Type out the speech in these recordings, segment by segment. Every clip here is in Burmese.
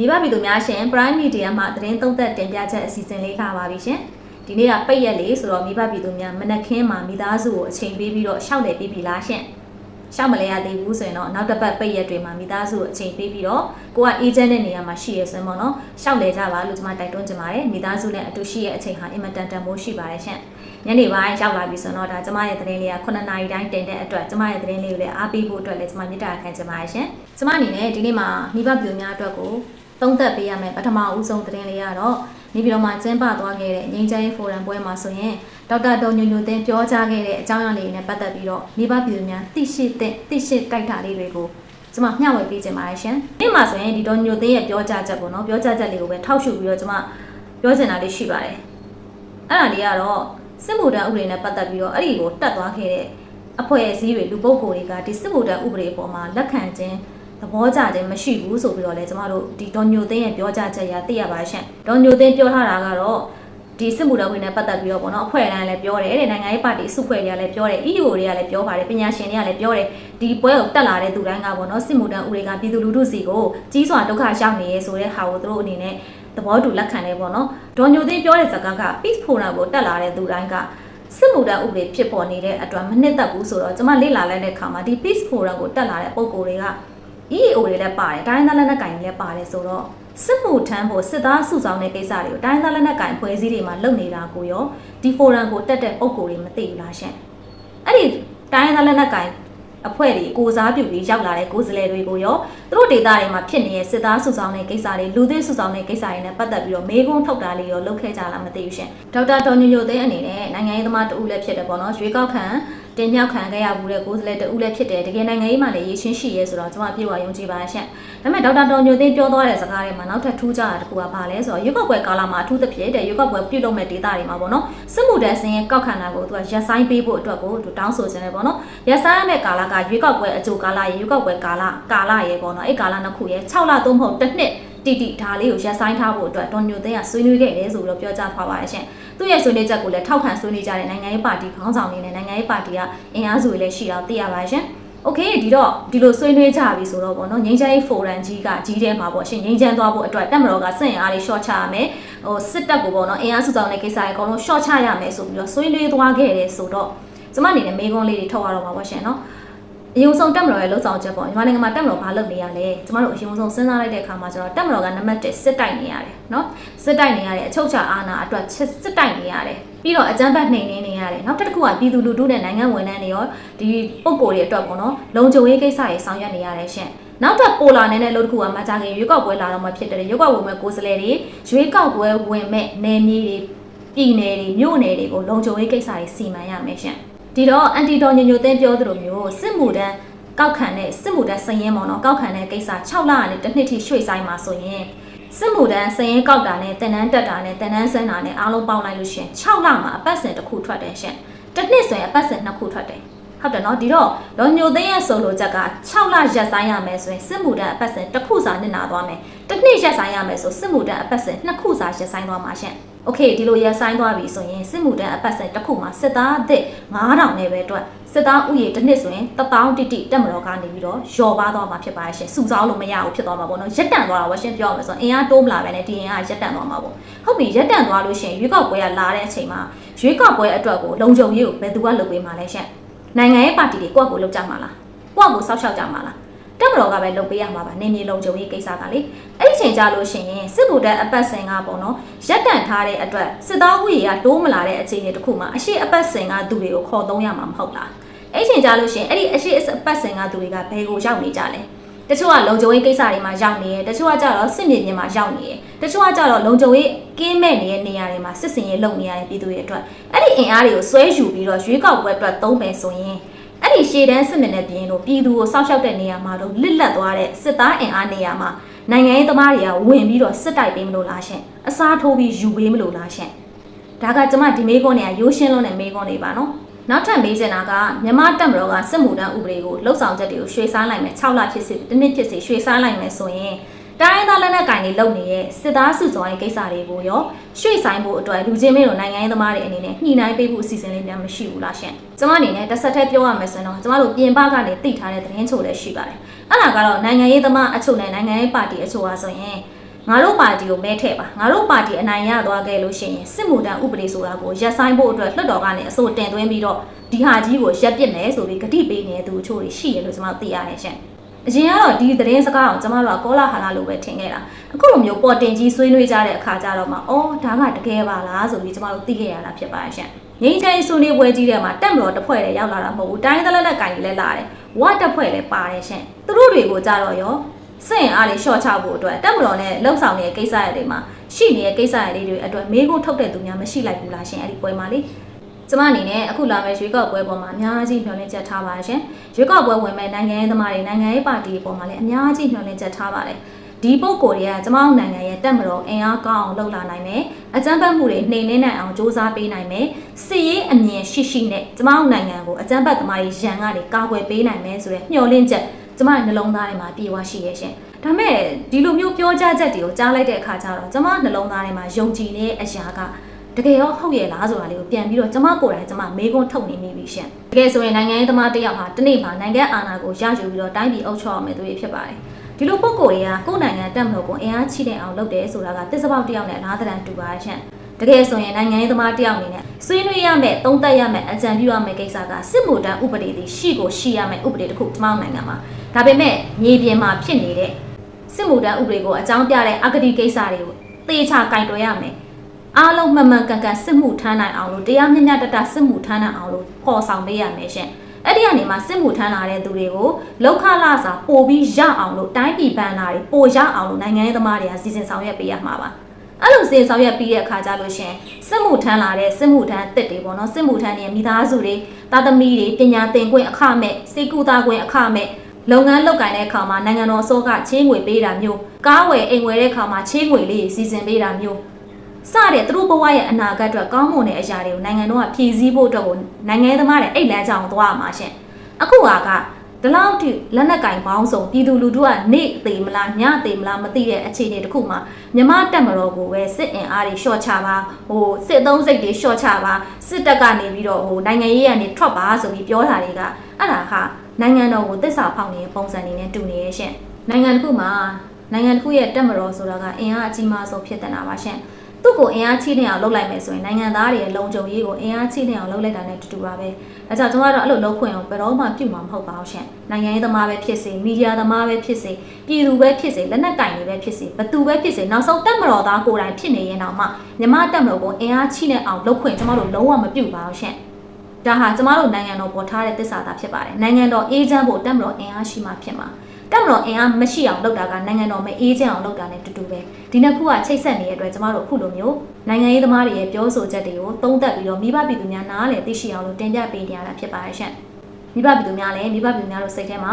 မိဘပြည်သူများရှင် Prime Media မှာသတင်းသုံးသပ်တင်ပြချက်အစီအစဉ်လေးခါပါပြီရှင်ဒီနေ့ကပိတ်ရက်လေးဆိုတော့မိဘပြည်သူများမနက်ခင်းမှာမိသားစုကိုအချိန်ပေးပြီးတော့ရှောက်လေပြီးပြီလားရှင်ရှောက်မလဲရသေးဘူးဆိုရင်တော့နောက်တစ်ပတ်ပိတ်ရက်တွေမှာမိသားစုကိုအချိန်ပေးပြီးတော့ကိုကအေဂျင့်တဲ့နေရာမှာရှိရဆိုရင်ပေါ့နော်ရှောက်လေကြပါလို့ကျွန်မတိုက်တွန်းချင်ပါတယ်မိသားစုနဲ့အတူရှိရဲ့အချိန်ဟာအင်မတန်တန်မိုးရှိပါတယ်ရှင်ညနေပိုင်းရောက်လာပြီဆိုတော့ဒါကျမရဲ့သတင်းလေးက9နာရီတိုင်းတင်တဲ့အတွက်ကျမရဲ့သတင်းလေးကိုလည်းအားပေးဖို့အတွက်လည်းကျမမေတ္တာခံချင်ပါတယ်ရှင်ကျမအနေနဲ့ဒီနေ့မှာမိဘပြည်သူများအတွက်ကို သုံးသက်ပေးရမယ်ပထမဦးဆုံးသတင်းလေးကတော့နေပြည်တော်မှာကျင်းပသွားခဲ့တဲ့ငိမ့်ချမ်းရေးဖိုရမ်ပွဲမှာဆိုရင်ဒေါက်တာဒေါ်ညိုညိုတင်ပြောကြားခဲ့တဲ့အကြောင်းအရာလေးတွေနဲ့ပတ်သက်ပြီးတော့မိဘပြည်သူများသိရှိတဲ့သိရှိတိုက်တာလေးတွေကိုကျွန်မမျှဝေပေးခြင်းပါတယ်ရှင်။ဒီမှာဆိုရင်ဒီဒေါ်ညိုတင်ရဲ့ပြောကြားချက်ပေါ့နော်ပြောကြားချက်လေးကိုပဲထောက်ရှုပြီးတော့ကျွန်မပြောချင်တာလေးရှိပါတယ်။အဲ့ဒါလေးကတော့စစ်မှုထမ်းဥပဒေနဲ့ပတ်သက်ပြီးတော့အဲ့ဒီကိုတက်သွားခဲ့တဲ့အဖွဲ့အစည်းတွေလူပုဂ္ဂိုလ်တွေကဒီစစ်မှုထမ်းဥပဒေအပေါ်မှာလက်ခံခြင်း သဘောကျခြင်းမရှိဘူးဆိုပြီးတော့လည်းကျမတို့ဒီဒေါ်ညိုသိန်းရဲ့ပြောကြားချက်အရသိရပါရှင့်ဒေါ်ညိုသိန်းပြောထားတာကတော့ဒီစစ်မှုထမ်းဝင်နဲ့ပတ်သက်ပြီးတော့ပေါ့နော်အဖွဲ့တိုင်းလည်းပြောတယ်တဲ့နိုင်ငံရေးပါတီစုဖွဲ့တွေကလည်းပြောတယ် EO တွေကလည်းပြောပါတယ်ပညာရှင်တွေကလည်းပြောတယ်ဒီပွဲကိုတက်လာတဲ့သူတိုင်းကပေါ့နော်စစ်မှုထမ်းဥတွေကပြည်သူလူထုစီကိုကြီးစွာဒုက္ခရောက်နေရဲဆိုတဲ့ဟာကိုသူတို့အနေနဲ့သဘောတူလက်ခံတယ်ပေါ့နော်ဒေါ်ညိုသိန်းပြောတဲ့စကားက Peace Forum ကိုတက်လာတဲ့သူတိုင်းကစစ်မှုထမ်းဥပဒေဖြစ်ပေါ်နေတဲ့အတွက်မနှစ်သက်ဘူးဆိုတော့ကျွန်မလေ့လာလိုက်တဲ့အခါမှာဒီ Peace Forum ကိုတက်လာတဲ့ပုံကိုယ်တွေက EAO တွေလည်းပါတယ်တိုင်းသားလက်နက်ကင်တွေလည်းပါတယ်ဆိုတော့စစ်မှုထမ်းဖို့စစ်သားစုဆောင်တဲ့ကိစ္စတွေကိုတိုင်းသားလက်နက်ကင်ဖွဲ့စည်းတွေမှာလုပ်နေတာကိုရောဒီဖိုရမ်ကိုတက်တဲ့ပုံကိုယ်တွေမသိဘူးလားရှင်အဲ့ဒီတိုင်းသားလက်နက်ကင်အဖွဲ့တွေကိုစားပြုပြီးရောက်လာတဲ့ကိုယ်စားလှယ်တွေကိုရောသူတို့ဒေတာတွေမှာဖြစ်နေတဲ့စစ်သားစုဆောင်တဲ့ကိစ္စတွေလူသစ်စုဆောင်တဲ့ကိစ္စတွေနဲ့ပတ်သက်ပြီးတော့မေးခွန်းထုတ်တာလေးရောလုပ်ခဲ့ကြလားမသိဘူးရှင်ဒေါက်တာဒေါ်ညိုညိုသိန်းအနေနဲ့နိုင်ငံရေးသမားတဦးလည်းဖြစ်တယ်ပေါ့နော်ရွေးကောက်ခံတင်မြှောက်ခံခဲ့ရမှုတဲ့ကိုယ်စားလှယ်တဦးလည်းဖြစ်တယ်တကယ်နိုင်ငံရေးမှာလည်းရည်ချင်းရှိရဲဆိုတော့ကျွန်မပြေဝယုံကြည်ပါရှင့်ဒါပေမဲ့ဒေါက်တာတော်ညိုသိန်းပြောသွားတဲ့စကားတွေမှာနောက်ထပ်ထူးခြားတာတစ်ခုကဘာလဲဆိုတော့ရွေးကောက်ပွဲကာလမှာအထူးသဖြင့်တဲ့ရွေးကောက်ပွဲပြုလုပ်မဲ့ဒေသတွေမှာပေါ့နော်စစ်မှုတန်းစင်းရဲ့ကောက်ခံတာကိုသူကရက်ဆိုင်ပေးဖို့အတွက်ကိုသူတောင်းဆိုခြင်းတယ်ပေါ့နော်ရက်ဆိုင်ရမယ့်ကာလကရွေးကောက်ပွဲအကြိုကာလရေရွေးကောက်ပွဲကာလကာလရေပေါ့နော်အဲ့ကာလနှစ်ခုရေ6လသို့မဟုတ်တစ်နှစ်တီတီဒါလေးကိုရက်ဆိုင်ထားဖို့အတွက်ဒေါ်ညိုသိန်းကဆွေးနွေးခဲ့တယ်ဆိုပြီးတော့ပြောကြားထားပါတယ်ရှင်သူ့ရဲ့ဆွေးနွေးချက်ကိုလည်းထောက်ခံဆွေးနွေးကြတဲ့နိုင်ငံရေးပါတီခေါင်းဆောင်တွေနဲ့နိုင်ငံရေးပါတီကအင်အားစုတွေလည်းရှိတော့သိရပါရှင်။ Okay ဒီတော့ဒီလိုဆွေးနွေးကြပြီဆိုတော့ဗောနော်ငိမ့်ချမ်းရေးဖိုရမ်ကြီးကကြီးထဲမှာဗောရှင်ငိမ့်ချမ်းသွားဖို့အတွက်တက်မတော်ကစင့်အားတွေ short ချရမယ်။ဟိုစစ်တပ်ကိုဗောနော်အင်အားစုဆောင်တဲ့ကိစ္စတွေအကုန်လုံး short ချရမယ်ဆိုပြီးတော့ဆွေးနွေးသွားခဲ့တယ်ဆိုတော့ကျမအနေနဲ့မေးခွန်းလေးတွေထုတ်ရတော့မှာဗောရှင်နော်။ အယုံဆုံးတက်မတော်ရဲ့လှုပ်ဆောင်ချက်ပေါ့ညီမနိုင်ငံမှာတက်မတော်ဘာလုပ်နေရလဲကျမတို့အယုံဆုံးစဉ်းစားလိုက်တဲ့အခါမှာကျတော့တက်မတော်ကနံပါတ်1စစ်တိုက်နေရတယ်နော်စစ်တိုက်နေရတဲ့အချုပ်ချာအာဏာအတွက်စစ်တိုက်နေရတယ်ပြီးတော့အကြမ်းဖက်နှိမ်နင်းနေရတယ်နောက်တစ်ခုကပြည်သူလူထုနဲ့နိုင်ငံဝန်ထမ်းတွေရောဒီပုံကိုယ်တွေအတွက်ပေါ့နော်လုံခြုံရေးကိစ္စတွေဆောင်ရွက်နေရတယ်ရှင်နောက်ထပ်ပိုလာနေတဲ့လို့တစ်ခုကမကြခင်ရွေးကောက်ပွဲလာတော့မှဖြစ်တယ်ရွေးကောက်ပွဲမဲ့ကိုယ်စားလှယ်တွေရွေးကောက်ပွဲဝင်မဲ့နယ်မြေတွေပြည်နယ်တွေမြို့နယ်တွေကိုလုံခြုံရေးကိစ္စတွေစီမံရမယ်ရှင် ဒီတော့အန်တီတော်ညညိုသိန်းပြောသလိုမျိုးစစ်မှုတန်းကောက်ခံတဲ့စစ်မှုတန်းစရင်ပေါ့နော်ကောက်ခံတဲ့ကိစ္စ6လကနေတစ်နှစ်ထိရွှေ့ဆိုင်မှာဆိုရင်စစ်မှုတန်းစရင်ကောက်တာနဲ့တန်တန်းတက်တာနဲ့တန်တန်းဆန်းတာနဲ့အားလုံးပေါင်းလိုက်လို့ရှင်6လမှာအပတ်စဉ်တစ်ခုထွက်တယ်ရှင်တစ်နှစ်ဆိုရင်အပတ်စဉ်နှစ်ခုထွက်တယ်ဟုတ်တယ်နော်ဒီတော့လောညိုသိန်းရဲ့ဆိုလိုချက်က6လရက်ဆိုင်ရမယ်ဆိုရင်စစ်မှုတန်းအပတ်စဉ်တစ်ခုစာနစ်နာသွားမယ်တစ်နှစ်ရက်ဆိုင်ရမယ်ဆိုစစ်မှုတန်းအပတ်စဉ်နှစ်ခုစာရက်ဆိုင်သွားမှာရှင် โอเคဒီလိုရက်ဆိုင်သွားပြီဆိုရင်စစ်မှုတန်းအပတ်စဉ်တစ်ခုမှာစစ်သားအသစ်9000နဲ့ပဲအတွက်စစ်သားဥယေတစ်နှစ်ဆိုရင်1000တိတိတက်မတော်ကနေပြီးတော့ယော်ပါသွားမှာဖြစ်ပါရဲ့ရှင်စုဆောင်းလို့မရဘူးဖြစ်သွားမှာပေါ့နော်ရက်တန်သွားတာဝရှင်ပြောမှာဆိုရင်အင်အားတိုးမလာပဲနဲ့ဒီအင်အားရက်တန်သွားမှာပေါ့ဟုတ်ပြီရက်တန်သွားလို့ရှင်ရွေးကောက်ပွဲကလာတဲ့အချိန်မှာရွေးကောက်ပွဲအတွက်ကိုလုံခြုံရေးကိုဘယ်သူကလုပ်ပေးမှာလဲရှင်နိုင်ငံရေးပါတီတွေကိုယ့်ကိုလုပ်ကြမှာလားကိုယ့်ကိုစောက်ရှောက်ကြမှာလား တက်မတော်ကပဲလုပ်ပေးရမှာပါနေမြေလုံခြုံရေးကိစ္စကလေအဲ့ဒီချိန်ကြလို့ရှိရင်စစ်ဗိုလ်တပ်အပတ်စဉ်ကပေါ့နော်ရက်တန့်ထားတဲ့အတွက်စစ်သားဥယေကတိုးမလာတဲ့အခြေအနေတစ်ခုမှာအရှိအပတ်စဉ်ကသူတွေကိုခေါ်သုံးရမှာမဟုတ်လားအဲ့ချိန်ကြလို့ရှိရင်အဲ့ဒီအရှိအပတ်စဉ်ကသူတွေကဘယ်ကိုရောက်နေကြလဲတချို့ကလုံခြုံရေးကိစ္စတွေမှာရောက်နေတယ်တချို့ကကြတော့စစ်မြေပြင်မှာရောက်နေတယ်တချို့ကကြတော့လုံခြုံရေးကင်းမဲ့နေတဲ့နေရာတွေမှာစစ်စင်ရေးလုပ်နေရတဲ့ပြည်သူတွေအတွက်အဲ့ဒီအင်အားတွေကိုဆွဲယူပြီးတော့ရွေးကောက်ပွဲအတွက်သုံးမယ်ဆိုရင် အဲ့ဒီရှေ့တန်းစစ်မှန်တဲ့ပြည်တို့ပြည်သူကိုစောက်ရှောက်တဲ့နေရာမှာတော့လစ်လက်သွားတဲ့စစ်သားအင်အားနေရာမှာနိုင်ငံရေးသမားတွေကဝင်ပြီးတော့စစ်တိုက်ပေးမလို့လားရှင်အစားထိုးပြီးယူပေးမလို့လားရှင်ဒါကကျမဒီမေးခွန်းတွေကရိုးရှင်းလုံးတဲ့မေးခွန်းတွေပါနော်နောက်ထပ်မေးချင်တာကမြန်မာတပ်မတော်ကစစ်မှုထမ်းဥပဒေကိုလှုပ်ဆောင်ချက်တွေကိုရွှေ့ဆိုင်းလိုက်မယ်6လဖြစ်စီတစ်နှစ်ဖြစ်စီရွှေ့ဆိုင်းလိုက်မယ်ဆိုရင် တိုင်းသားလက်နက်ကင်တွေလုပ်နေတဲ့စစ်သားစုဆောင်ရေးကိစ္စတွေကိုရောရွှေ့ဆိုင်ဖို့အတွက်လူချင်းမင်းတို့နိုင်ငံရေးသမားတွေအနေနဲ့ညှိနှိုင်းပေးဖို့အစီအစဉ်လေးများမရှိဘူးလားရှင်။ကျမအနေနဲ့တစ်ဆက်တည်းပြောရမယ်ဆိုရင်တော့ကျမတို့ပြင်ပကနေသိထားတဲ့သတင်းချိုလည်းရှိပါတယ်။အဲ့ဒါကတော့နိုင်ငံရေးသမားအချို့နဲ့နိုင်ငံရေးပါတီအချို့ဟာဆိုရင်ငါတို့ပါတီကိုမဲထည့်ပါငါတို့ပါတီအနိုင်ရသွားခဲ့လို့ရှိရင်စစ်မှုထမ်းဥပဒေဆိုတာကိုရပ်ဆိုင်းဖို့အတွက်လွှတ်တော်ကနေအဆိုတင်သွင်းပြီးတော့ဒီဟာကြီးကိုရပ်ပစ်မယ်ဆိုပြီးကတိပေးနေတဲ့သူချို့တွေရှိရလို့ကျွန်တော်သိရတယ်ရှင် အရင်ကတော့ဒီသတင်းစကားကိုကျွန်တော်တို့ကကောလာဟာလာလို့ပဲထင်ခဲ့တာအခုလိုမျိုးပေါ်တင်ကြီးဆွေးနွေးကြတဲ့အခါကျတော့မှအော်ဒါကတကယ်ပါလားဆိုပြီးကျွန်တော်တို့သိခဲ့ရတာဖြစ်ပါတယ်ရှင်ငိမ့်ချိုင်းဆွေးနွေးပွဲကြီးထဲမှာတက်မတော်တစ်ဖွဲ့လည်းရောက်လာတာမဟုတ်ဘူးတိုင်းသလက်လက်ကင်လည်းလာတယ်ဝတ်တစ်ဖွဲ့လည်းပါတယ်ရှင်သူတို့တွေကိုကြတော့ရောစင်အားလေးရှော့ချဖို့အတွက်တက်မတော်နဲ့လှုပ်ဆောင်နေတဲ့ကိစ္စရတွေမှာရှိနေတဲ့ကိစ္စရလေးတွေအတွက်မေးခွန်းထုတ်တဲ့သူများမရှိလိုက်ဘူးလားရှင်အဲ့ဒီပွဲမှာလေ ကျမအနေနဲ့အခုလာမယ့်ရွေးကောက်ပွဲပေါ်မှာအများကြီးမျှော်လင့်ချက်ထားပါရှင်ရွေးကောက်ပွဲဝင်မဲ့နိုင်ငံရေးသမားတွေနိုင်ငံရေးပါတီတွေပေါ်မှာလည်းအများကြီးမျှော်လင့်ချက်ထားပါတယ်ဒီပုံကိုယ်တွေကကျမတို့နိုင်ငံရဲ့တက်မတော်အင်အားကောင်းအောင်လုပ်လာနိုင်မယ်အကြမ်းဖက်မှုတွေနှိမ်နင်းနိုင်အောင်စ조사ပေးနိုင်မယ်စစ်ရေးအမြင်ရှိရှိနဲ့ကျမတို့နိုင်ငံကိုအကြမ်းဖက်သမားတွေရန်ကနေကာကွယ်ပေးနိုင်မယ်ဆိုတဲ့မျှော်လင့်ချက်ကျမရဲ့နှလုံးသားထဲမှာပြေဝရှိရဲ့ရှင်ဒါမဲ့ဒီလိုမျိုးပြောကြားချက်တွေကိုကြားလိုက်တဲ့အခါကျတော့ကျမနှလုံးသားထဲမှာယုံကြည်နေတဲ့အရာက တကယ်ရောဟုတ်ရဲ့လားဆိုတာလေးကိုပြန်ပြီးတော့ကျမကိုယ်တိုင်ကျမမေးခွန်းထုတ်နေမိပြီရှင်တကယ်ဆိုရင်နိုင်ငံရေးသမားတစ်ယောက်ဟာတနေ့မှာနိုင်ငံအာဏာကိုရယူပြီးတော့တိုင်းပြည်အုပ်ချုပ်ရမယ်သူတွေဖြစ်ပါတယ်ဒီလိုပုံကိုယ်တွေကကိုယ်နိုင်ငံတက်မလို့ကိုအင်အားချိတဲ့အောင်လုပ်တယ်ဆိုတာကတစ်စပေါက်တစ်ယောက်နဲ့အလားတန်တူပါရှင်တကယ်ဆိုရင်နိုင်ငံရေးသမားတယောက်အနေနဲ့ဆွေးနွေးရမယ်သုံးသပ်ရမယ်အကြံပြုရမယ်ကိစ္စကစစ်မှုထမ်းဥပဒေတွေရှိကိုရှိရမယ်ဥပဒေတစ်ခုကျမတို့နိုင်ငံမှာဒါပေမဲ့မြေပြင်မှာဖြစ်နေတဲ့စစ်မှုထမ်းဥပဒေကိုအကြောင်းပြတဲ့အဂတိကိစ္စတွေကိုသေချာကင်တွယ်ရမယ် အားလုံးမှန်မှန်ကန်ကန်စစ်မှုထမ်းနိုင်အောင်လို့တရားမျှမျှတတစစ်မှုထမ်းနိုင်အောင်လို့ပေါ်ဆောင်ပေးရမယ်ရှင်အဲ့ဒီကနေမှစစ်မှုထမ်းလာတဲ့သူတွေကိုလောက်ခလာစာပို့ပြီးရအောင်လို့တိုင်းပြည်ဘဏ္ဍာတွေပို့ရအောင်လို့နိုင်ငံရေးသမားတွေကစီစဉ်ဆောင်ရွက်ပေးရမှာပါအဲ့လိုစီစဉ်ဆောင်ရွက်ပြီးတဲ့အခါကျလို့ရှင်စစ်မှုထမ်းလာတဲ့စစ်မှုထမ်းတစ်တွေပေါ့နော်စစ်မှုထမ်းတွေမိသားစုတွေတာသမီတွေပညာသင်ခွင့်အခမဲ့စေကူတာခွင့်အခမဲ့လုပ်ငန်းလုပ်ကိုင်တဲ့အခါမှာနိုင်ငံတော်အစိုးရချင်းငွေပေးတာမျိုးကားဝယ်အိမ်ဝယ်တဲ့အခါမှာချင်းငွေလေးစီစဉ်ပေးတာမျိုး စတဲ့သူတို့ဘဝရဲ့အနာဂတ်အတွက်ကောင်းမွန်တဲ့အရာတွေကိုနိုင်ငံတော်ကဖြည့်ဆည်းဖို့အတွက်ကိုနိုင်ငံသမားတွေအိတ်လမ်းကြောင်သွားမှာရှင်အခုဟာကဒီလောက်ထိလက်နက်ကင်ပေါင်းစုံပြည်သူလူထုကနေသေးမလားညသေးမလားမသိတဲ့အခြေအနေတစ်ခုမှာမြမတက်မတော်ကိုပဲစစ်အင်အားတွေရှော့ချပါဟိုစစ်သုံးစိတ်တွေရှော့ချပါစစ်တပ်ကနေပြီးတော့ဟိုနိုင်ငံရေးကနေထွက်ပါဆိုပြီးပြောတာတွေကအဲ့ဒါဟာနိုင်ငံတော်ကိုတစ္ဆာဖောက်နေတဲ့ပုံစံတွေနဲ့တူနေရဲ့ရှင်နိုင်ငံတစ်ခုမှာနိုင်ငံတစ်ခုရဲ့တက်မတော်ဆိုတာကအင်အားအကြီးမားဆုံးဖြစ်တဲ့နာပါရှင် သူ့ကိုအင်အားချိနေအောင်လုပ်လိုက်မယ်ဆိုရင်နိုင်ငံသားတွေရဲ့လုံခြုံရေးကိုအင်အားချိနေအောင်လုပ်လိုက်တာနဲ့တူတူပါပဲ။အဲကြောင့်ကျွန်တော်တို့အဲ့လိုလုပ်ခွင့်အောင်ဘယ်တော့မှပြုမှာမဟုတ်ပါဘူးရှင်။နိုင်ငံရေးသမားပဲဖြစ်စေ၊မီဒီယာသမားပဲဖြစ်စေ၊ပြည်သူပဲဖြစ်စေ၊လက်နက်ကင်တွေပဲဖြစ်စေ၊ဘသူပဲဖြစ်စေနောက်ဆုံးတက်မတော်သားကိုယ်တိုင်ဖြစ်နေရင်တော့မှမြမတက်မတော်ကိုအင်အားချိနေအောင်လုပ်ခွင့်ကျွန်တော်တို့လုံးဝမပြုပါဘူးရှင်။ဒါဟာကျမတို့နိုင်ငံတော်ပေါ်ထားတဲ့သစ္စာသားဖြစ်ပါတယ်။နိုင်ငံတော်အေးချမ်းဖို့တက်မတော်အင်အားရှိမှဖြစ်မှာ။ တက်မတော်အင်အားမရှိအောင်လုပ်တာကနိုင်ငံတော်မအေးချမ်းအောင်လုပ်တာနဲ့တူတူပဲဒီနှစ်ခုကချိတ်ဆက်နေတဲ့အတွက်ကျမတို့အခုလိုမျိုးနိုင်ငံရေးသမားတွေရဲ့ပြောဆိုချက်တွေကိုသုံးသပ်ပြီးတော့မိဘပြည်သူများနားလည်သိရှိအောင်လို့တင်ပြပေးနေရတာဖြစ်ပါတယ်ရှင်မိဘပြည်သူများလည်းမိဘပြည်သူများတို့စိတ်ထဲမှာ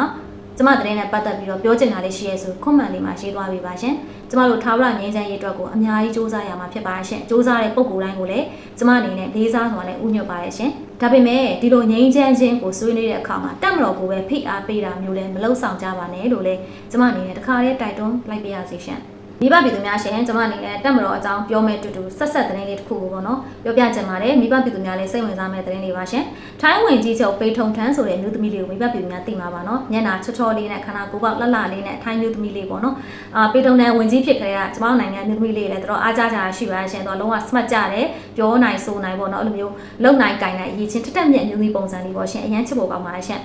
ကျမသတင်းနဲ့ပတ်သက်ပြီးတော့ပြောချင်တာလေးရှိရဲဆိုခွန်မှန်လေးမှာရေးသွားပေးပါရှင်။ကျမတို့ထာဝရငြိမ်းချမ်းရေးအတွက်ကိုအများကြီးစူးစမ်းရမှာဖြစ်ပါရှင်။စူးစမ်းတဲ့ပုံကိုယ်တိုင်းကိုလည်းကျမအနေနဲ့လေးစားစွာနဲ့ဥညွတ်ပါရရှင်။ ဒါပေမဲ့ဒီလိုငြိမ်းချမ်းခြင်းကိုဆွေးနွေးတဲ့အခါမှာတက်မတော်ကိုပဲဖိအားပေးတာမျိုးလည်းမလုပ်ဆောင်ကြပါနဲ့လို့လည်းကျမအနေနဲ့တခါတည်းတိုက်တွန်းလိုက်ပါရစေရှင်။ မိဘပြည်သူများရှင်ကျမအနေနဲ့တက်မတော်အကြောင်းပြောမဲ့တူတူဆက်ဆက်သတင်းလေးတစ်ခုကိုပေါ့နော်ပြောပြချင်ပါတယ်မိဘပြည်သူများလည်းစိတ်ဝင်စားမဲ့သတင်းလေးပါရှင်ထိုင်းဝင်ကြီးချုပ်ပေထုံထန်းဆိုတဲ့မျိုးသမီးလေးကိုမိဘပြည်သူများသိမှာပါနော်ညနာချောချောလေးနဲ့ခန္ဓာကိုယ်ပေါက်လှလှလေးနဲ့ထိုင်းမျိုးသမီးလေးပေါ့နော်အာပေထုံထန်းဝင်ကြီးဖြစ်ခဲ့တဲ့ကျမတို့နိုင်ငံမျိုးသမီးလေးလည်းတော်တော်အားကြကြရှိပါရှင်တော့လုံးဝ smart ကြတယ်ပြောနိုင်ဆိုနိုင်ပေါ့နော်အဲ့လိုမျိုးလုံနိုင်ကင်နိုင်အရေးချင်းတက်တက်မြက်မျိုးသမီးပုံစံလေးပေါ့ရှင်အရန်ချစ်ဖို့ကောင်းပါရှင်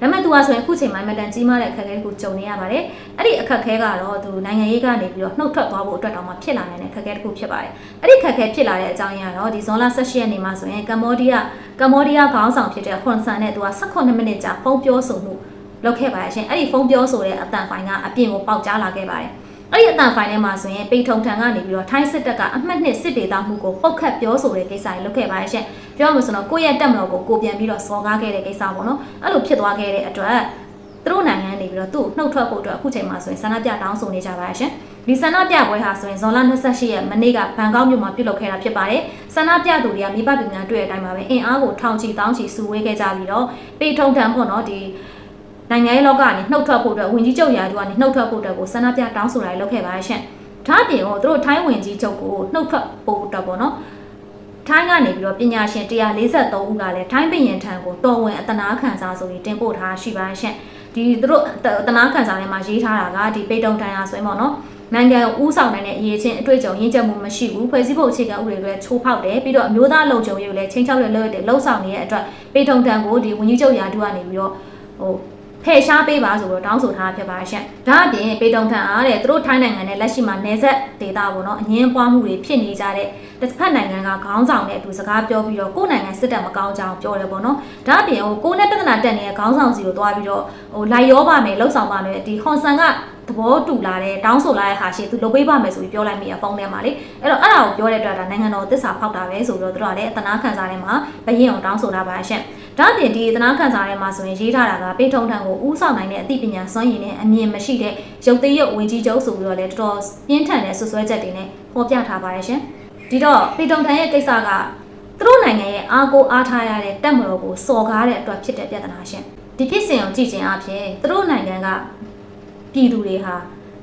ဒါပေမဲ့သူကဆိုရင်အခုချိန်မှမတန်ကြီးမားတဲ့အခက်အခဲကိုကြုံနေရပါတယ်။အဲ့ဒီအခက်အခဲကတော့သူနိုင်ငံရေးကနေပြီးတော့နှုတ်ထွက်သွားဖို့အတွက်တောင်မှဖြစ်လာနိုင်တဲ့အခက်အခဲတစ်ခုဖြစ်ပါတယ်။အဲ့ဒီအခက်အခဲဖြစ်လာတဲ့အကြောင်းရင်းကတော့ဒီဇွန်လ18ရက်နေ့မှာဆိုရင်ကမ္ဘောဒီးယားကမ္ဘောဒီးယားခေါင်းဆောင်ဖြစ်တဲ့ဟွန်ဆန်နဲ့သူက18မိနစ်ကြာဖုန်းပြောဆိုမှုလုပ်ခဲ့ပါတယ်ရှင်။အဲ့ဒီဖုန်းပြောဆိုတဲ့အတန်ဖိုင်ကအပြင်ကိုပေါက်ကြားလာခဲ့ပါတယ်။ အဲ့ဒီအတန်ဖိုင်ထဲမှာဆိုရင်ပေထုံထံကနေပြီးတော့ထိုင်းစစ်တပ်ကအမှတ်နှစ်စစ်ဒေသမှုကိုပုတ်ခတ်ပြောဆိုတဲ့ကိစ္စတွေလုပ်ခဲ့ပါတယ်ရှင်ပြောမှဆိုတော့ကိုယ့်ရဲ့တက်မတော်ကိုကိုပြန်ပြီးတော့စော်ကားခဲ့တဲ့ကိစ္စပေါ့နော်အဲ့လိုဖြစ်သွားခဲ့တဲ့အတွက်သူတို့နိုင်ငံနေပြီးတော့သူ့နှုတ်ထွက်ဖို့အတွက်အခုချိန်မှာဆိုရင်ဆန္ဒပြတောင်းဆိုနေကြပါရှင်ဒီဆန္ဒပြပွဲဟာဆိုရင်ဇွန်လ28ရက်မနေ့ကဘန်ကောက်မြို့မှာပြုလုပ်ခဲ့တာဖြစ်ပါတယ်ဆန္ဒပြသူတွေကမိဘပြည်များတွေ့တဲ့အတိုင်းပါပဲအင်အားကိုထောင်ချီတောင်းချီစုဝေးခဲ့ကြပြီးတော့ပေထုံထံပေါ့နော်ဒီ နိုင်ငံရေးလောကကနေနှုတ်ထွက်ဖို့အတွက်ဝင်ကြီးချုပ်ရာသူကနေနှုတ်ထွက်ဖို့အတွက်ကိုဆန္ဒပြတောင်းဆိုတာတွေလုပ်ခဲ့ပါရှင့်။ဒါ့အပြင်ကိုသူတို့ထိုင်းဝင်ကြီးချုပ်ကိုနှုတ်ထွက်ဖို့အတွက်ပေါ့နော်။ထိုင်းကနေပြီးတော့ပညာရှင်143ဦးကလည်းထိုင်းဘရင်ထံကိုတော်ဝင်အတနာခံစားဆိုပြီးတင်ပို့ထားရှိပါရှင့်။ဒီသူတို့တနာခံစားထဲမှာရေးထားတာကဒီပေတုံတန်ရဆိုရင်ပေါ့နော်နိုင်ငံကိုဥဆောင်နိုင်တဲ့အရေးချင်းအတွေ့အကြုံရင်းချက်မှုမရှိဘူးဖွဲ့စည်းပုံအခြေခံဥပဒေတွေချိုးဖောက်တယ်ပြီးတော့အမျိုးသားလုံခြုံရေးကိုလည်းချင်းချောက်ရလို့တဲ့လှုပ်ဆောင်နေတဲ့အတွက်ပေထုံတန်ကိုဒီဝန်ကြီးချုပ်ရာထူးကနေပြီးတော့ဟို ဖယ်ရှားပေးပါဆိုတော့တောင်းဆိုထားဖြစ်ပါရှင့်။ဒါအပြင်ပေတုံထန်အားတဲ့သူတို့ထိုင်းနိုင်ငံနဲ့လက်ရှိမှာနေဆက်ဒေတာပေါ့နော်အငင်းပွားမှုတွေဖြစ်နေကြတဲ့တစ်ဖက်နိုင်ငံကခေါင်းဆောင်နဲ့အတူစကားပြောပြီးတော့ကိုယ်နိုင်ငံစစ်တပ်မကောင်းကြောင်းပြောတယ်ပေါ့နော်။ဒါအပြင်ဟိုကိုယ်နဲ့ပြဿနာတက်နေတဲ့ခေါင်းဆောင်စီကိုတွားပြီးတော့ဟိုလိုက်ရောပါမယ်လှုပ်ဆောင်ပါမယ်ဒီဟွန်ဆန်က သဘောတူလာတဲ့တောင်းဆိုလာတဲ့ဟာရှိသူလုပ်ပေးပါမယ်ဆိုပြီးပြောလိုက်မိရဖုန်းထဲမှာလေအဲ့တော့အဲ့ဒါကိုပြောတဲ့အတွက်ဒါနိုင်ငံတော်သစ္စာဖောက်တာပဲဆိုပြီးတော့သူတို့ကလည်းအတနာခံစားထဲမှာဘရင်အောင်တောင်းဆိုတာပါရှင့်ဒါအပြင်ဒီသနာခံစားထဲမှာဆိုရင်ရေးထားတာကပေထုံထံကိုဥဆောင်နိုင်တဲ့အသိပညာစွမ်းရည်နဲ့အမြင်မရှိတဲ့ရုပ်သေးရုပ်ဝင်ကြီးချုပ်ဆိုပြီးတော့လည်းတော်တော်ပြင်းထန်တဲ့ဆွဆွဲချက်တွေနဲ့ဟောပြထားပါတယ်ရှင်ဒီတော့ပေထုံထံရဲ့ကိစ္စကသူတို့နိုင်ငံရဲ့အားကိုအားထားရတဲ့တက်မတော်ကိုစော်ကားတဲ့အတွက်ဖြစ်တဲ့ပြဿနာရှင်ဒီဖြစ်စဉ်ကိုကြည့်ခြင်းအပြင်သူတို့နိုင်ငံက ပြည်သူတွေဟာ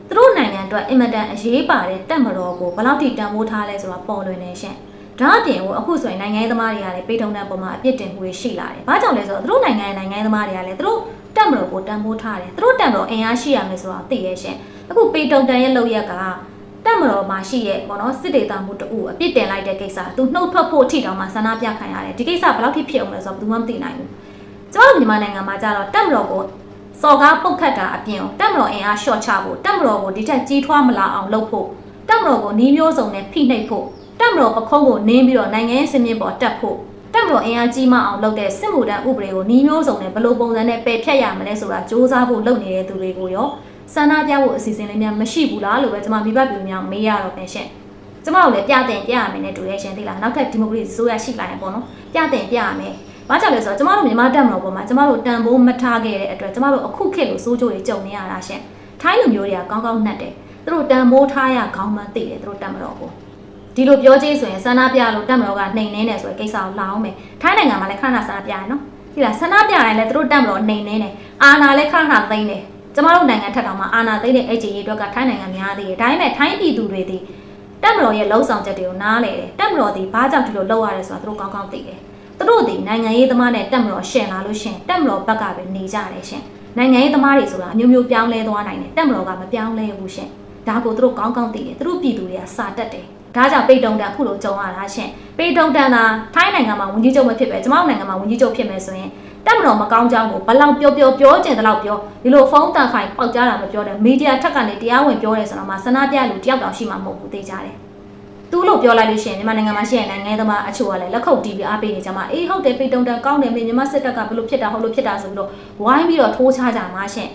သူတို့နိုင်ငံအတွက်အင်မတန်အရေးပါတဲ့တက်မတော်ကိုဘယ်လောက်ထိတန်ဖိုးထားလဲဆိုတာပေါ်လွင်နေရှင်ဒါအပြင်ကိုအခုဆိုရင်နိုင်ငံရေးသမားတွေကလည်းပေထုံတန်ပေါ်မှာအပြစ်တင်မှုတွေရှိလာတယ်။ဘာကြောင့်လဲဆိုတော့သူတို့နိုင်ငံရဲ့နိုင်ငံရေးသမားတွေကလည်းသူတို့တက်မတော်ကိုတန်ဖိုးထားတယ်။သူတို့တက်မတော်အင်အားရှိရမယ်ဆိုတာသိရဲ့ရှင်။အခုပေထုံတန်ရဲ့လောက်ရက်ကတက်မတော်မှာရှိရဲ့ပေါ့နော်စစ်ဒေသမှုတူအပြစ်တင်လိုက်တဲ့ကိစ္စသူနှုတ်ထွက်ဖို့ထိတောင်မှဆန္ဒပြခံရတယ်။ဒီကိစ္စဘယ်လောက်ထိဖြစ်အောင်လဲဆိုတော့ဘယ်သူမှမသိနိုင်ဘူး။ကျွန်တော်မြန်မာနိုင်ငံမှာကြတော့တက်မတော်ကို စော်ကားပုတ်ခတ်တာအပြင်တက်မတော်အင်အားရှော့ချဖို့တက်မတော်ကိုဒီထက်ကြီးထွားမလာအောင်လုပ်ဖို့တက်မတော်ကိုနှီးမျိုးစုံနဲ့ဖိနှိပ်ဖို့တက်မတော်ပခုံးကိုနင်းပြီးတော့နိုင်ငံရေးစင်မြင့်ပေါ်တက်ဖို့တက်မတော်အင်အားကြီးမအောင်လုပ်တဲ့စစ်မှုထမ်းဥပဒေကိုနှီးမျိုးစုံနဲ့ဘယ်လိုပုံစံနဲ့ပယ်ဖျက်ရမလဲဆိုတာစ조사ဖို့လုပ်နေတဲ့သူတွေကိုရောစန္ဒပြဖို့အစီအစဉ်လေးများမရှိဘူးလားလို့ပဲကျွန်မမိဘပြည်များမေးရတော့ပဲရှင်ကျမတို့လည်းပြတင်ပြရမယ်နဲ့တူရဲ့ရှင်သိလားနောက်ထပ်ဒီမိုကရေစီဆိုရရှိလာရင်ပေါ့နော်ပြတင်ပြရမယ် ဘာကြောင့်လဲဆိုတော့ကျမတို့မြန်မာတက်မတော်ပေါ်မှာကျမတို့တန်ဖိုးမထားခဲ့တဲ့အတွက်ကျမတို့အခုခေတ်လိုစိုးကြိုးတွေကြုံနေရတာရှင်ထိုင်းလူမျိုးတွေကကောင်းကောင်းနှက်တယ်သူတို့တန်ဖိုးထားရခေါင်းမှသိတယ်သူတို့တက်မတော်ကိုဒီလိုပြောကြည့်ဆိုရင်ဆန္ဒပြလို့တက်မတော်ကနှိမ်နေတယ်ဆိုတဲ့ကိစ္စကိုလာအောင်မယ်ထိုင်းနိုင်ငံမှာလည်းခဏခဏဆန္ဒပြရနော်ဒီလားဆန္ဒပြတိုင်းလည်းသူတို့တက်မတော်နှိမ်နေတယ်အာနာလည်းခဏခဏသိမ်းတယ်ကျမတို့နိုင်ငံထက်တောင်မှအာနာသိမ်းတဲ့ HJ အတွက်ကထိုင်းနိုင်ငံများသေးတယ်ဒါပေမဲ့ထိုင်းပြည်သူတွေဒီတက်မတော်ရဲ့လှုံ့ဆော်ချက်တွေကိုနားလေတယ်တက်မတော်ဒီဘာကြောင့်ဒီလိုလုပ်ရလဲဆိုတာသူတို့ကောင်းကောင်းသိတယ် သူတို့ဒီနိုင်ငံရေးသမားနဲ့တက်မတော်ရှင်လာလို့ရှင်တက်မတော်ဘက်ကပဲနေကြတယ်ရှင်နိုင်ငံရေးသမားတွေဆိုတာအမျိုးမျိုးပြောင်းလဲသွားနိုင်တယ်တက်မတော်ကမပြောင်းလဲဘူးရှင်ဒါကိုသူတို့ကောင်းကောင်းသိတယ်သူတို့ပြည်သူတွေကစာတက်တယ်ဒါကြောင့်ပေတုံတန်အခုလိုကြုံရတာရှင်ပေတုံတန်သာထိုင်းနိုင်ငံမှာဝန်ကြီးချုပ်မဖြစ်ပဲကျမတို့နိုင်ငံမှာဝန်ကြီးချုပ်ဖြစ်မယ်ဆိုရင်တက်မတော်မကောင်းကြောင်းကိုဘလောက်ပြောပြောပြောကျင်တဲ့လောက်ပြောဒီလိုဖုန်းတန်ဖိုင်ပေါက်ကြတာမပြောတယ်မီဒီယာထက်ကနေတရားဝင်ပြောရဲဆိုတော့မှစနာပြလူတယောက်တောင်ရှိမှာမဟုတ်ဘူးသိကြတယ် သူလို့ပြောလိုက်လို့ရှိရင်မြန်မာနိုင်ငံမှာရှိတဲ့နိုင်ငံသမားအချို့ကလည်းလက်ခုပ်တီးပြီးအားပေးနေကြမှာအေးဟုတ်တယ်ပေတုံတန်ကောင်းတယ်မေမြန်မာစစ်တပ်ကဘလို့ဖြစ်တာဟုတ်လို့ဖြစ်တာဆိုပြီးတော့ဝိုင်းပြီးတော့ထိုးချကြမှာရှင်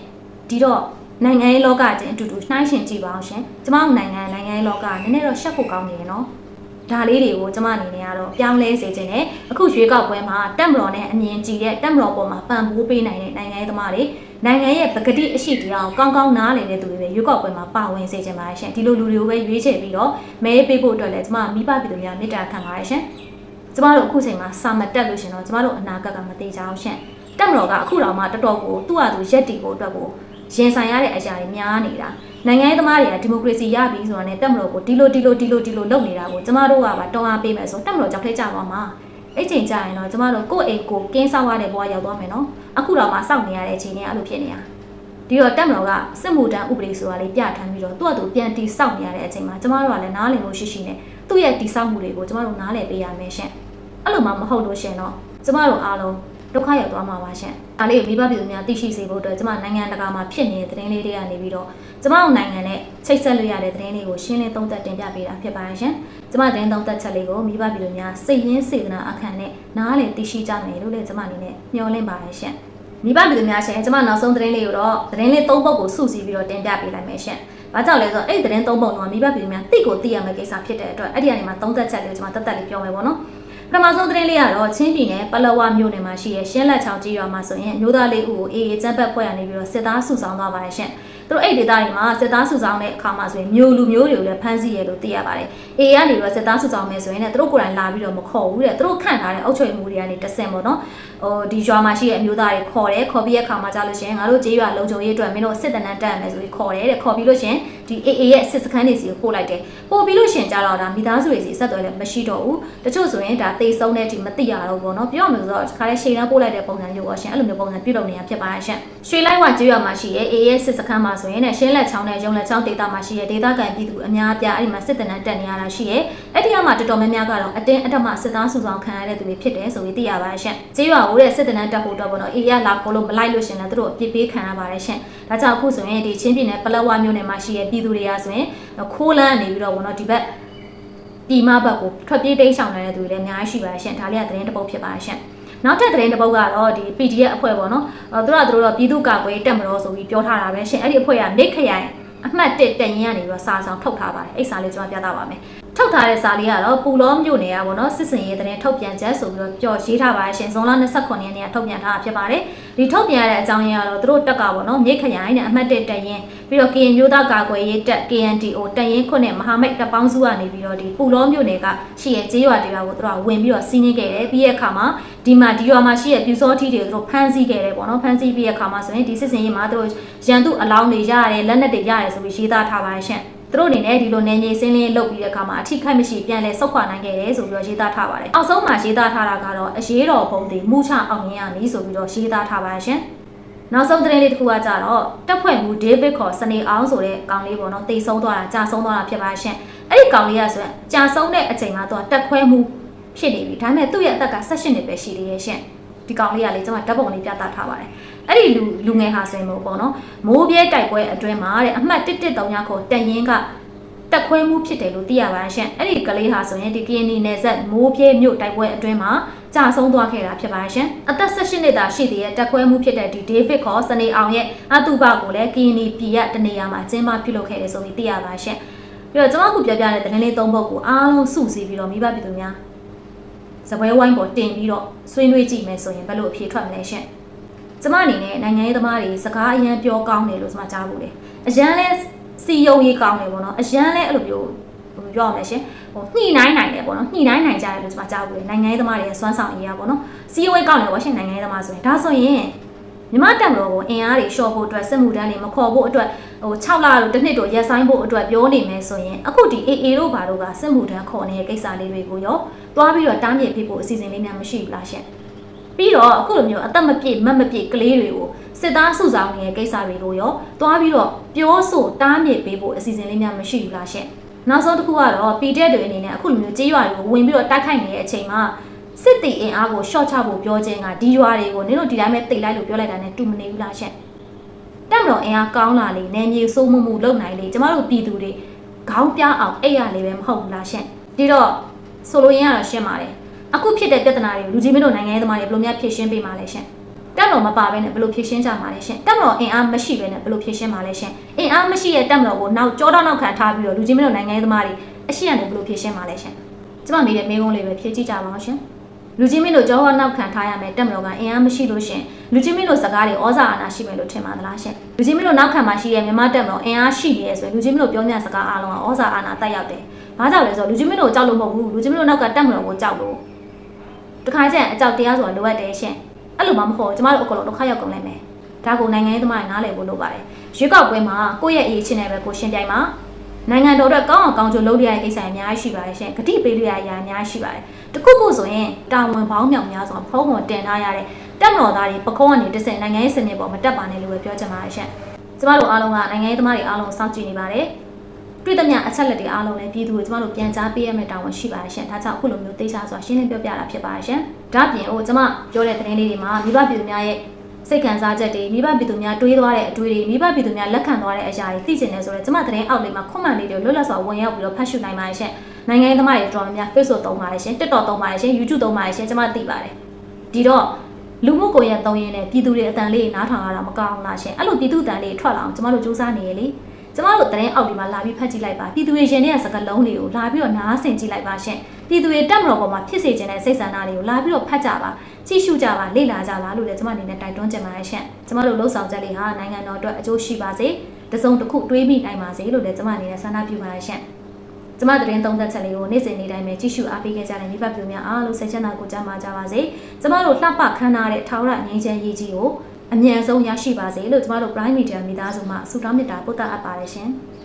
ဒီတော့နိုင်ငံရေးလောကချင်းအတူတူနှိုင်းရှင်ကြည့်ပါအောင်ရှင်ကျမတို့နိုင်ငံနိုင်ငံရေးလောကနည်းနည်းတော့ရှက်ဖို့ကောင်းနေရနော်ဒါလေးတွေကိုကျမအနေနဲ့ကတော့ပြောင်းလဲစေခြင်းနဲ့အခုရွေးကောက်ပွဲမှာတက်မတော်နဲ့အမြင်ကြည့်တဲ့တက်မတော်ပေါ်မှာပံ့ပိုးပေးနိုင်တဲ့နိုင်ငံရေးသမားတွေ နိုင်ငံရဲ့ပကတိအရှိတရားကိုကောင်းကောင်းနားလည်တဲ့သူတွေပဲရွေးကောက်ပွဲမှာပါဝင်စေခြင်းပါရှင်ဒီလိုလူတွေကိုပဲရွေးချယ်ပြီးတော့မဲပေးဖို့အတွက်လည်းကျမမိဘပြည်သူများမေတ္တာခံပါတယ်ရှင်ကျမတို့အခုချိန်မှာစာမတက်လို့ရှင်တော့ကျမတို့အနာဂတ်ကမသေးကြအောင်ရှင်တက်မတော်ကအခုတော့မှတော်တော်ကိုသူ့ဟာသူရက်တီဖို့အတွက်ကိုရင်ဆိုင်ရတဲ့အရာတွေများနေတာနိုင်ငံရေးသမားတွေကဒီမိုကရေစီရပြီဆိုတာနဲ့တက်မတော်ကိုဒီလိုဒီလိုဒီလိုဒီလိုလုပ်နေတာကိုကျမတို့ကပါတောင်းအားပေးမယ်ဆိုတက်မတော်ကြောက်ထဲကြသွားမှာ အဲ့ချိန်ကျရင်တော့ကျမတို့ကိုယ့်အိမ်ကိုကင်းဆောက်ရတဲ့ဘဝရောက်သွားမယ်နော်အခုတော့မှစောင့်နေရတဲ့အချိန်ကအဲ့လိုဖြစ်နေတာဒီတော့တက်မတော်ကစစ်မှုတန်းဥပဒေဆိုတာလေးပြဋ္ဌာန်းပြီးတော့သူ့အတူပြန်တီဆောက်နေရတဲ့အချိန်မှာကျမတို့ကလည်းနားလည်လို့ရှိရှိနဲ့သူ့ရဲ့တီဆောက်မှုတွေကိုကျမတို့နားလည်ပေးရမယ်ရှင်အဲ့လိုမှမဟုတ်လို့ရှင်တော့ကျမတို့အားလုံး ဒုက္ခရောက်သွားမှာပါရှင်။ဒါလေးကိုမိဘပြည်သူများသိရှိစေဖို့အတွက်ကျမနိုင်ငံတကာမှာဖြစ်နေတဲ့သတင်းလေးတွေကနေပြီးတော့ကျမတို့နိုင်ငံနဲ့ချိတ်ဆက်လို့ရတဲ့သတင်းလေးကိုရှင်းလင်းသုံးသပ်တင်ပြပေးတာဖြစ်ပါတယ်ရှင်။ကျမသတင်းသုံးသပ်ချက်လေးကိုမိဘပြည်သူများစိတ်ရင်းစေတနာအခမ်းနဲ့နားလည်သိရှိကြမယ်လို့လည်းကျမအနေနဲ့မျှော်လင့်ပါတယ်ရှင်။မိဘပြည်သူများရှင်ကျမနောက်ဆုံးသတင်းလေးကိုတော့သတင်းလေးသုံးပုဒ်ကိုစုစည်းပြီးတော့တင်ပြပေးလိုက်မယ်ရှင်။ဘာကြောင့်လဲဆိုတော့အဲ့ဒီသတင်းသုံးပုဒ်တော့မိဘပြည်သူများသိကိုသိရမယ့်ကိစ္စဖြစ်တဲ့အတွက်အဲ့ဒီကနေမှသုံးသပ်ချက်လေးကိုကျမတက်တက်လေးပြောမယ်ပေါ့နော်။ ပထမဆုံးသတင်းလေးကတော့ချင်းပြည်နယ်ပလောဝမြို့နယ်မှာရှိတဲ့ရှင်းလက်ချောင်းကြီးရွာမှာဆိုရင်မျိုးသားလေးဦးကိုအေးအေးကျန်းပတ်ဖွဲ့ရနေပြီးတော့စစ်သားစုဆောင်သွားပါတယ်ရှင်။သူတို့အဲ့ဒေသတွေမှာစစ်သားစုဆောင်တဲ့အခါမှာဆိုရင်မျိုးလူမျိုးတွေကိုလည်းဖမ်းဆီးရလို့သိရပါတယ်။အေးကနေပြီးတော့စစ်သားစုဆောင်မယ်ဆိုရင်လည်းသူတို့ကိုယ်တိုင်လာပြီးတော့မခေါ်ဘူးတဲ့။သူတို့ခန့်ထားတဲ့အုပ်ချုပ်မှုတွေကနေတဆင့်ပေါ့နော်။ဟိုဒီရွာမှာရှိတဲ့အမျိုးသားတွေခေါ်တယ်ခေါ်ပြီးတဲ့အခါမှာကြာလို့ရှိရင်ငါတို့ကြေးရွာလုံခြုံရေးအတွက်မင်းတို့စစ်တနန်းတက်ရမယ်ဆိုပြီးခေါ်တယ်တဲ့ခေါ်ပြီးလို့ရှိရင် ဒီ AA ရဲ့စစ်စခန်းတွေစီကိုပို့လိုက်တယ်ပို့ပြီးလို့ရှင်ကြတော့ဒါမိသားစုတွေစီဆက်သွယ်လည်းမရှိတော့ဘူးတချို့ဆိုရင်ဒါတိတ်ဆုံးတဲ့အထိမသိရတော့ဘူးပေါ့နော်ပြောရမယ်ဆိုတော့ဒီခါလေးရှေ့တန်းပို့လိုက်တဲ့ပုံစံမျိုးပေါ့ရှင်အဲ့လိုမျိုးပုံစံပြုလုပ်နေတာဖြစ်ပါရဲ့ရှင်ရွှေလိုက်ဝကျွေးရမှာရှိရဲ့ AA ရဲ့စစ်စခန်းမှာဆိုရင်လည်းရှင်းလက်ချောင်းနဲ့ရုံလက်ချောင်းဒေသမှာရှိရဲ့ဒေသခံပြည်သူအများအပြားအဲ့ဒီမှာစစ်တနန်းတက်နေရတာရှိရဲ့အဲ့ဒီမှာတော်တော်များများကတော့အတင်းအဓမ္မစစ်သားစုဆောင်ခံရတဲ့သူတွေဖြစ်တယ်ဆိုပြီးသိရပါရဲ့ရှင်ကျွေးရဦးတဲ့စစ်တနန်းတက်ဖို့တော့ပေါ့နော် AA ကလာခေါ်လို့မလိုက်လို့ရှင်လည်းသူတို့အပြစ်ပေးခံရပါရဲ့ရှင် ဒါကြောင့်အခုဆိုရင်ဒီချင်းပြည်နယ်ပလက်ဝမြို့နယ်မှာရှိရဲ့ပြည်သူတွေကဆိုရင်ခိုးလန်းနေပြီးတော့ပေါ့နော်ဒီဘက်ပြည်မဘက်ကိုထွက်ပြေးတိမ်းရှောင်နေတဲ့သူတွေလည်းအများကြီးရှိပါတယ်ရှင်ဒါလေးကသတင်းတစ်ပုဒ်ဖြစ်ပါတယ်ရှင်နောက်ထပ်သတင်းတစ်ပုဒ်ကတော့ဒီ PDF အဖွဲ့ပေါ့နော်အဲသူတို့ကသူတို့တော့ပြည်သူ့ကာကွယ်တက်မလို့ဆိုပြီးပြောထားတာပဲရှင်အဲ့ဒီအဖွဲ့ကမိတ်ခရိုင်အမှတ်1တက်ရင်ကနေပြီးတော့စာဆောင်ထုတ်ထားပါတယ်အဲ့စာလေးကျွန်တော်ပြသပါမယ်ထုတ်ထားတဲ့စာလေးကတော့ပူလောမြို့နယ်ကပေါ့နော်စစ်စင်ရေးတဲ့ထုတ်ပြန်ချက်ဆိုပြီးတော့ကြော်ရေးထားပါတယ်ရှင်ဇွန်လ29ရက်နေ့ကထုတ်ပြန်ထားတာဖြစ်ပါတယ် ဒီထုတ်ပြန်ရတဲ့အကြောင်းရင်းကတော့သူတို့တက်ကပေါ့နော်မြိတ်ခရိုင်နဲ့အမှတ်1တက်ရင်ပြီးတော့ကရင်မျိုးသားကာကွယ်ရေးတက် KNDO တက်ရင်ခုနှစ်မဟာမိတ်တပ်ပေါင်းစုကနေပြီးတော့ဒီပူလောမြို့နယ်ကရှိရဲ့ကျေးရွာတွေကကိုသူတို့ကဝင်ပြီးတော့စီးနှင်းခဲ့တယ်ပြီးရဲ့အခါမှာဒီမှာဒီရွာမှာရှိရဲ့ပြူစောထီတွေကိုသူတို့ဖမ်းဆီးခဲ့တယ်ပေါ့နော်ဖမ်းဆီးပြီးရဲ့အခါမှာဆိုရင်ဒီစစ်စင်ရေးမှာသူတို့ရန်သူအလောင်းတွေရတယ်လက်နက်တွေရတယ်ဆိုပြီးရေးသားထားပါတယ်ရှင်သူ တို့အနေနဲ့ဒီလိုနေနေစင်းလင်းလုပ်ပြီးတဲ့အခါမှာအထိခိုက်မရှိပြန်လဲဆုတ်ခွာနိုင်ခဲ့တယ်ဆိုပြီးတော့ရေးသားထားပါတယ်။အောက်ဆုံးမှာရေးသားထားတာကတော့အရေးတော်ပုံတွေမူချအောင်မြင်ရမည်ဆိုပြီးတော့ရေးသားထားပါရှင်။နောက်ဆုံးသတင်းလေးတစ်ခုကကြတော့တက်ဖွဲ့မှုဒေးဗစ်ခေါ်စနေအောင်ဆိုတဲ့ကောင်လေးပေါ့နော်တေဆုံးသွားတာကြာဆုံးသွားတာဖြစ်ပါရှင်။အဲ့ဒီကောင်လေးကဆိုရင်ကြာဆုံးတဲ့အချိန်မှာသူကတက်ခွဲမှုဖြစ်နေပြီ။ဒါပေမဲ့သူ့ရဲ့အသက်က16နှစ်ပဲရှိသေးရဲ့ရှင်။ဒီကောင်လေးကလေကျွန်မဓာတ်ပုံလေးပြသထားပါတယ်။ အဲ့ဒီလူလူငယ်ဟာဆိုရင်မို့ပေါ့နော်မိုးပြဲတိုက်ပွဲအတွင်းမှာတဲ့အမှတ်1139ခေါ်တန်ရင်ကတက်ခွဲမှုဖြစ်တယ်လို့သိရပါရှင်အဲ့ဒီကလေးဟာဆိုရင်ဒီကရင်နီနယ်ဆက်မိုးပြဲမြို့တိုက်ပွဲအတွင်းမှာကြာဆုံးသွားခဲ့တာဖြစ်ပါရှင်အသက်16နှစ်သာရှိသေးတဲ့တက်ခွဲမှုဖြစ်တဲ့ဒီဒေးဗစ်ခေါ်စနေအောင်ရဲ့အတူပါကိုလည်းကရင်နီပြည်ရတနေရာမှာကျင်းပပြုလုပ်ခဲ့တယ်ဆိုပြီးသိရပါရှင်ပြီးတော့ကျွန်မခုပြောပြတဲ့သတင်းလေး၃ပုဒ်ကိုအားလုံးစုစည်းပြီးတော့မိဘပြည်သူများစပွဲဝိုင်းပေါ်တင်ပြီးတော့ဆွေးနွေးကြည့်မယ်ဆိုရင်ဘယ်လိုအဖြေထွက်မလဲရှင် ကျမအနေနဲ့နိုင်ငံရေးသမားတွေစကားအရန်ပြောကောင်းတယ်လို့ကျမကြားဘူးလေအရန်လဲစီယုံရေးကောင်းတယ်ပေါ့နော်အရန်လဲအဲ့လိုမျိုးဘယ်လိုပြောရမလဲရှင်ဟိုညှိနှိုင်းနိုင်တယ်ပေါ့နော်ညှိနှိုင်းနိုင်ကြတယ်လို့ကျမကြားဘူးလေနိုင်ငံရေးသမားတွေရဲ့စွမ်းဆောင်ရည်ရပေါ့နော်စီယုံရေးကောင်းတယ်ပေါ့ရှင်နိုင်ငံရေးသမားဆိုရင်ဒါဆိုရင်မြမတက်မလို့ကိုအင်အားတွေရှော့ဖို့အတွက်စစ်မှုတန်းတွေမခေါ်ဖို့အတွက်ဟို6လလို့တစ်နှစ်တော့ရက်ဆိုင်ဖို့အတွက်ပြောနေမယ်ဆိုရင်အခုဒီ AA တို့ဘာတို့ကစစ်မှုတန်းခေါ်နေတဲ့ကိစ္စလေးတွေကိုရောတွားပြီးတော့တားမြစ်ပေးဖို့အစီအစဉ်လေးများမရှိဘူးလားရှင် ပြီးတော့အခုလိုမျိုးအသက်မပြည့်မတ်မပြည့်ကလေးတွေကိုစစ်သားစုဆောင်နေတဲ့ကိစ္စတွေကိုရောတွားပြီးတော့ပြောဆိုတားမြစ်ပေးဖို့အစီအစဉ်လေးများမရှိဘူးလားရှင်နောက်ဆုံးတစ်ခုကတော့ PDF တွေအနေနဲ့အခုလိုမျိုးကြေးရွာတွေကိုဝင်ပြီးတော့တိုက်ခိုက်နေတဲ့အချိန်မှာစစ်တီအင်အားကို short ချဖို့ပြောခြင်းကဒီရွာတွေကိုနင်တို့ဒီတိုင်းပဲတိတ်လိုက်လို့ပြောလိုက်တာနဲ့တူမနေဘူးလားရှင့်တက်မတော်အင်အားကောင်းလာလေနယ်မြေစိုးမှုမှုလုံနိုင်လေကျမတို့ပြည်သူတွေခေါင်းပြအောင်အိပ်ရလေပဲမဟုတ်ဘူးလားရှင့်ဒီတော့ဆိုလိုရင်းကတော့ရှင်းပါတယ် အခုဖြစ်တဲ့ပြဿနာတွေကိုလူကြီးမင်းတို့နိုင်ငံရေးသမားတွေဘယ်လိုများဖြေရှင်းပေးမှာလဲရှင့်တက်မတော်မပါဘဲနဲ့ဘယ်လိုဖြေရှင်းကြမှာလဲရှင်တက်မတော်အင်အားမရှိဘဲနဲ့ဘယ်လိုဖြေရှင်းမှာလဲရှင်အင်အားမရှိတဲ့တက်မတော်ကိုနောက်ကြောတော့နောက်ခံထားပြီးတော့လူကြီးမင်းတို့နိုင်ငံရေးသမားတွေအရှိရနေဘယ်လိုဖြေရှင်းမှာလဲရှင်ကျမမေးတဲ့မေးခွန်းလေးပဲဖြေကြည့်ကြပါအောင်ရှင်လူချင်းမင်းတို့ကြောဟောနောက်ခံထားရမယ်တက်မတော်ကအင်အားမရှိလို့ရှင်လူချင်းမင်းတို့စကားတွေဩဇာအာဏာရှိမယ်လို့ထင်ပါသလားရှင်လူချင်းမင်းတို့နောက်ခံမှာရှိတဲ့မြန်မာတက်မတော်အင်အားရှိရဲဆိုရင်လူချင်းမင်းတို့ပြောမြစကားအားလုံးကဩဇာအာဏာတက်ရောက်တယ်ဘာကြောင့်လဲဆိုတော့လူချင်းမင်းတို့ကြောက်လို့မဟုတ်ဘူးလူချင်းမင်းတို့နောက်ကတက်မတော်ကိုကြောက်လို့ တခါကျရင်အကြောက်တရားဆိုတာလိုအပ်တယ်ရှင်အဲ့လိုမှမဟုတ်ကျမတို့အကုန်လုံးဒုက္ခရောက်ကုန်လိမ့်မယ်ဒါကိုနိုင်ငံရေးသမားတွေနားလည်ဖို့လိုပါတယ်ရွေးကောက်ပွဲမှာကိုယ့်ရဲ့အရေးချင်းနဲ့ပဲကိုရှင်းပြိုင်ပါနိုင်ငံတော်အတွက်ကောင်းအောင်ကောင်းကျိုးလုပ်ရတဲ့ကိစ္စအများကြီးရှိပါတယ်ရှင်ဂတိပေးရတဲ့အရာအများကြီးရှိပါတယ်တခုခုဆိုရင်တာဝန်ပေါင်းမြောက်များစွာဖုံးပေါ်တင်ထားရတဲ့တက်မတော်သားတွေပကုံးကနေတစ်ဆင့်နိုင်ငံရေးစနစ်ပေါ်မတက်ပါနဲ့လို့ပဲပြောချင်ပါတယ်ရှင်ကျမတို့အားလုံးကနိုင်ငံရေးသမားတွေအားလုံးစောင့်ကြည့်နေပါတယ် တွေ့သမျှအချက်လက်တွေအားလုံးလည်းပြည်သူကိုကျမတို့ပြန်ကြားပေးရမယ့်တာဝန်ရှိပါတယ်ရှင်ဒါကြောင့်အခုလိုမျိုးသိချစွာရှင်းလင်းပြောပြတာဖြစ်ပါတယ်ရှင်ဒါပြင်ဟိုကျမပြောတဲ့သတင်းလေးတွေမှာမိဘပြည်သူများရဲ့စိတ်ခံစားချက်တွေမိဘပြည်သူများတွေးသွားတဲ့အတွေ့တွေမိဘပြည်သူများလက်ခံသွားတဲ့အရာတွေသိချင်တယ်ဆိုတော့ကျမသတင်းအောက်လေးမှာ comment လေးတွေလွတ်လပ်စွာဝင်ရောက်ပြီးတော့ဖတ်ရှုနိုင်ပါတယ်ရှင်နိုင်ငံရေးသမားတွေတော်တော်များ Facebook သုံးပါတယ်ရှင် TikTok သုံးပါတယ်ရှင် YouTube သုံးပါတယ်ရှင်ကျမသိပါတယ်ဒီတော့လူမှုကွန်ရက်သုံးရင်းနဲ့ပြည်သူတွေအတန်လေးနားထောင်ရတာမကောင်းလားရှင်အဲ့လိုပြည်သူအတန်လေးထွက်လာအောင်ကျမတို့စူးစမ်းနေရလေ ကျမတို့သတင်းအောက်ဒီမှာလာပြီးဖတ်ကြည့်လိုက်ပါပြည်သူတွေရင်ထဲကစကားလုံးတွေကိုလာပြီးတော့နားဆင်ကြည့်လိုက်ပါရှင်ပြည်သူတွေတက်မတော်ပေါ်မှာဖြစ်စေခြင်းတဲ့စိတ်ဆန္ဒတွေကိုလာပြီးတော့ဖတ်ကြပါကြည့်ရှုကြပါလေ့လာကြပါလို့လည်းကျမအနေနဲ့တိုက်တွန်းချင်ပါတယ်ရှင်ကျမတို့လှုပ်ဆောင်ချက်လေးဟာနိုင်ငံတော်အတွက်အကျိုးရှိပါစေတစုံတစ်ခုတွေးမိနိုင်ပါစေလို့လည်းကျမအနေနဲ့ဆန္ဒပြုပါတယ်ရှင်ကျမသတင်းသုံးသက်ချက်လေးကိုနေ့စဉ်နေ့တိုင်းပဲကြည့်ရှုအားပေးခဲ့ကြတဲ့မိဘပြည်သူများအားလုံးစိတ်ချမ်းသာကိုကြမ်းပါကြပါစေကျမတို့လှပခမ်းနားတဲ့ထောင်ရငြိမ်းချမ်းရေးကြီးကို အမြန်ဆုံးရရှိပါစေလို့ကျမတို့ Prime Media မိသားစုမှဆုတောင်းမေတ္တာပို့သအပ်ပါတယ်ရှင်။